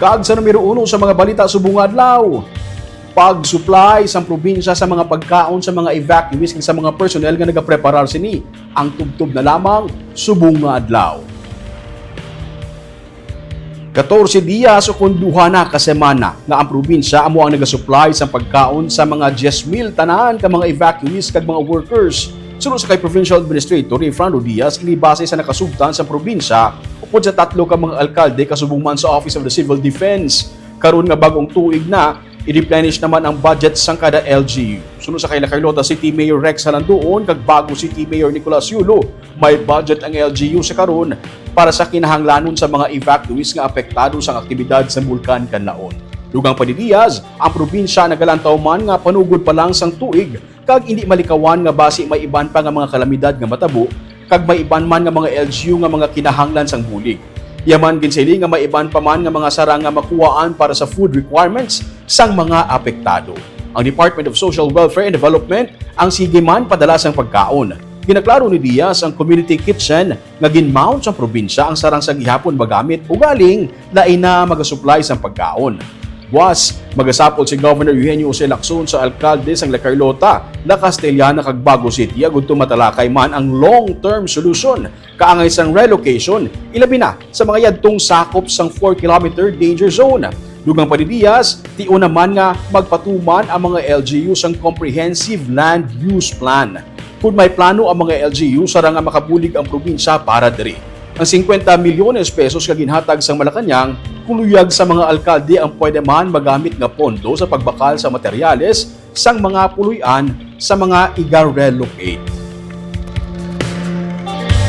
Kag sa numero uno sa mga balita subong adlaw, pag-supply sa probinsya sa mga pagkaon sa mga evacuees sa mga personnel nga nagapreparar sini ang tubtob na lamang subong adlaw. 14 dias o kung duha na ka semana nga ang probinsya amo ang nagasupply sa pagkaon sa mga 10,000 tanan ka mga evacuees kag mga workers. Sunod sa kay Provincial Administrator ni Fernando Diaz, inibase sa nakasugtan sa probinsya upod sa tatlo ka mga alkalde kasubong man sa Office of the Civil Defense. Karon nga bagong tuig na, i-replenish naman ang budget sang kada LGU. Sunod sa kay Carlota City Mayor Rex Halandoon kag bago City Mayor Nicolas Yulo, may budget ang LGU sa karon para sa kinahanglanon sa mga evacuees nga apektado sa aktibidad sa Bulkan Kanlaon. Dugang pa ni Diaz, ang probinsya nagalantaw man nga panugod pa lang sang tuig kag hindi malikawan nga basi may iban pa nga mga kalamidad nga matabo kag may iban man nga mga LGU nga mga kinahanglan sang bulig. Yaman ginsili nga may iban pa man nga mga sarang nga makuhaan para sa food requirements sang mga apektado. Ang Department of Social Welfare and Development ang sige man padala sang pagkaon. Ginaklaro ni Diaz ang community kitchen nga ginmount sa probinsya ang sarang sa gihapon magamit ugaling na magasupply sang pagkaon. Buwas, magasapol si Governor Eugenio Jose Lacson sa alkalde sang La Carlota, La Castellana kag Bago City agud tumatalakay man ang long-term solution kaangay sang relocation ilabi na sa mga yadtong sakop sang 4 kilometer danger zone. Dugang pa ni Diaz, tiyo naman nga magpatuman ang mga LGU sang Comprehensive Land Use Plan. Kung may plano ang mga LGU, sarang nga makabulig ang probinsya para diri. Ang 50 milyones pesos ka ginhatag sa Malacanang, kuluyag sa mga alkalde ang pwede man magamit nga pondo sa pagbakal sa materyales sang mga puluyan sa mga iga-relocate.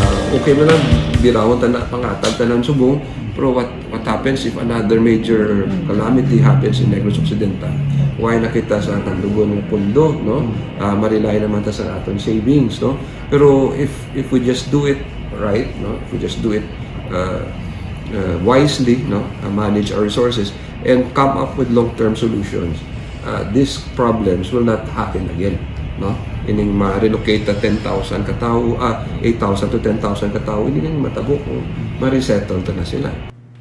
uh, okay mo lang birawon tana pangatag tanan subong. Pero what what happens if another major calamity happens in Negros Occidental? Why nakita sa tandugon ng pundo no? Uh, marilay naman ta sa aton savings no? Pero if if we just do it right no? If we just do it uh, uh, wisely no uh, manage our resources and come up with long-term solutions. Uh, these problems will not happen again no? Ining ma-relocate ta 10,000 katao ah 8,000 to 10,000 katao hindi na matabo kung ma-resettle na sila